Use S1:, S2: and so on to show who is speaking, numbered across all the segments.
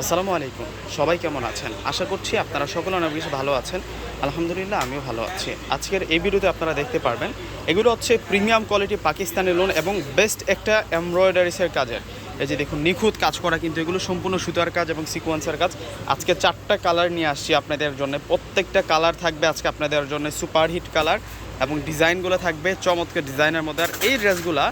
S1: আসসালামু আলাইকুম। সবাই কেমন আছেন? আশা করছি আপনারা সকলে অনেক বেশি ভালো আছেন। আলহামদুলিল্লাহ, আমিও ভালো আছি। আজকের এই ভিডিওতে আপনারা দেখতে পারবেন, এগুলো হচ্ছে প্রিমিয়াম কোয়ালিটি পাকিস্তানি লোন এবং বেস্ট একটা এমব্রয়ডারিসের কাজের। এই যে দেখুন, নিখুঁত কাজ করা কিন্তু এগুলো সম্পূর্ণ সুতার কাজ এবং সিকোয়েন্সের কাজ। আজকে চারটা কালার নিয়ে আসছি আপনাদের জন্য। প্রত্যেকটা কালার থাকবে আজকে আপনাদের জন্য সুপার হিট কালার এবং ডিজাইনগুলো থাকবে চমৎকার ডিজাইনের মধ্যে। আর এই ড্রেসগুলো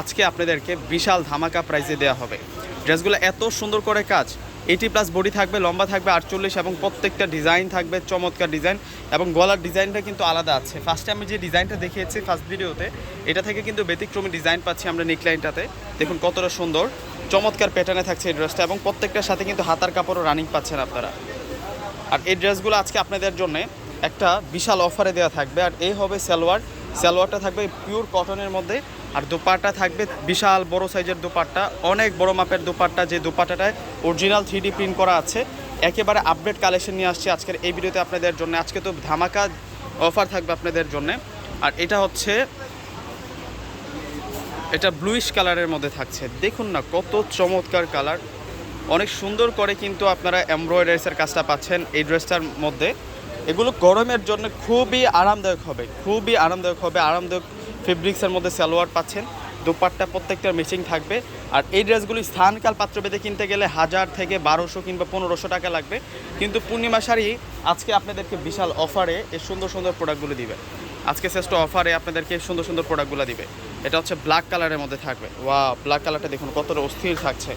S1: আজকে আপনাদেরকে বিশাল ধামাকা প্রাইসে দেওয়া হবে। ড্রেসগুলো এত সুন্দর করে কাজ এইটি প্লাস বডি থাকবে, লম্বা থাকবে, আটচল্লিশ এবং প্রত্যেকটা ডিজাইন থাকবে, চমৎকার ডিজাইন এবং গলার ডিজাইনটা কিন্তু আলাদা আছে। ফার্স্টে আমি যে ডিজাইনটা দেখিয়েছি ফার্স্ট ভিডিওতে এটা থেকে কিন্তু ব্যতিক্রমী ডিজাইন পাচ্ছি আমরা নেকলাইনটাতে দেখুন কতটা সুন্দর, চমৎকার প্যাটার্নে থাকছে এই ড্রেসটা এবং প্রত্যেকটার সাথে কিন্তু হাতার কাপড়ও রানিং পাচ্ছেন আপনারা। আর এই ড্রেসগুলো আজকে আপনাদের জন্য একটা বিশাল অফারে দেওয়া থাকবে, আর এই হবে সালোয়ার সালোয়ারটা থাকবে পিওর কটনের মধ্যে, আর দোপাট্টা থাকবে বিশাল বড় সাইজের দোপাট্টা, অনেক বড় মাপের দোপাট্টা যে দোপাট্টাটায় অরিজিনাল থ্রি প্রিন্ট করা আছে। একেবারে আপডেট কালেকশন নিয়ে আসছি আজকের এই ভিডিওতে আপনাদের জন্য। আজকে তো ধামাকা অফার থাকবে আপনাদের জন্য। আর এটা হচ্ছে, এটা ব্লুইশ কালারের মধ্যে থাকছে। দেখুন না কত চমৎকার কালার অনেক সুন্দর করে কিন্তু আপনারা এমব্রয়ডারিসের কাজটা পাচ্ছেন এই ড্রেসটার মধ্যে। এগুলো গরমের জন্য খুবই আরামদায়ক হবে, খুবই আরামদায়ক হবে। আরামদায়ক ফেব্রিক্সের মধ্যে সালোয়ার পাচ্ছেন, দুপাট্টা প্রত্যেকটার ম্যাচিং থাকবে। আর এই ড্রেসগুলি স্থানকাল পাত্রভেদে কিনতে গেলে হাজার থেকে বারোশো কিংবা পনেরোশো টাকা লাগবে। কিন্তু পূর্ণিমা শাড়ি আজকে আপনাদেরকে বিশাল অফারে এই সুন্দর সুন্দর প্রোডাক্টগুলো দিবে। আজকে শ্রেষ্ঠ অফারে আপনাদেরকে সুন্দর সুন্দর প্রোডাক্টগুলো দিবে। এটা হচ্ছে ব্ল্যাক কালারের মধ্যে থাকবে। ওয়া ব্ল্যাক কালারটা দেখুন, কতটা অস্থির থাকছে।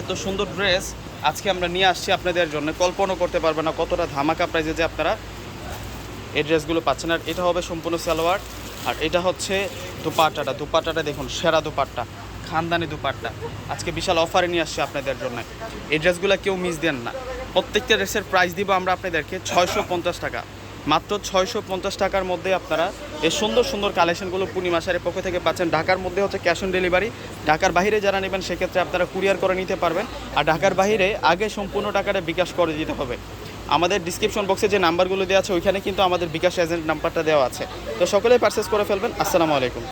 S1: এত সুন্দর ড্রেস আজকে আমরা নিয়ে আসছি আপনাদের জন্য। কল্পনা করতে পারবেন না কতটা ধামাকা প্রাইজে যে আপনারা এই ড্রেসগুলো পাচ্ছেন। আর এটা হবে সম্পূর্ণ সালোয়ার। আর এটা হচ্ছে দুপাট্টাটা। দুপাট্টাটা দেখুন, সেরা দুপাট্টা। খানদানি দুপাট্টা। আজকে বিশাল অফারে নিয়ে আসছে আপনাদের জন্য। এই ড্রেসগুলো কেউ মিস দেন না। প্রত্যেকটা ড্রেসের প্রাইস দিব আমরা আপনাদেরকে ছয়শো পঞ্চাশ টাকা। মাত্র ছয়শো পঞ্চাশ টাকার মধ্যে আপনারা এই সুন্দর সুন্দর কালেকশনগুলো পূর্ণিমা সারের পক্ষ থেকে পাচ্ছেন। ঢাকার মধ্যে হচ্ছে ক্যাশ অন ডেলিভারি। ঢাকার বাইরে যারা নেবেন, সেক্ষেত্রে আপনারা কুরিয়ার করে নিতে পারবেন। আর ঢাকার বাইরে আগে সম্পূর্ণ টাকাটা বিকাশ করে দিতে হবে। আমাদের ডিসক্রিপশন বক্সে যে নাম্বারগুলো দেওয়া আছে, ওইখানে কিন্তু আমাদের বিকাশ এজেন্ট নাম্বারটা দেওয়া আছে। তো সকলেই পারচেস করে ফেলবেন। আসসালামু আলাইকুম।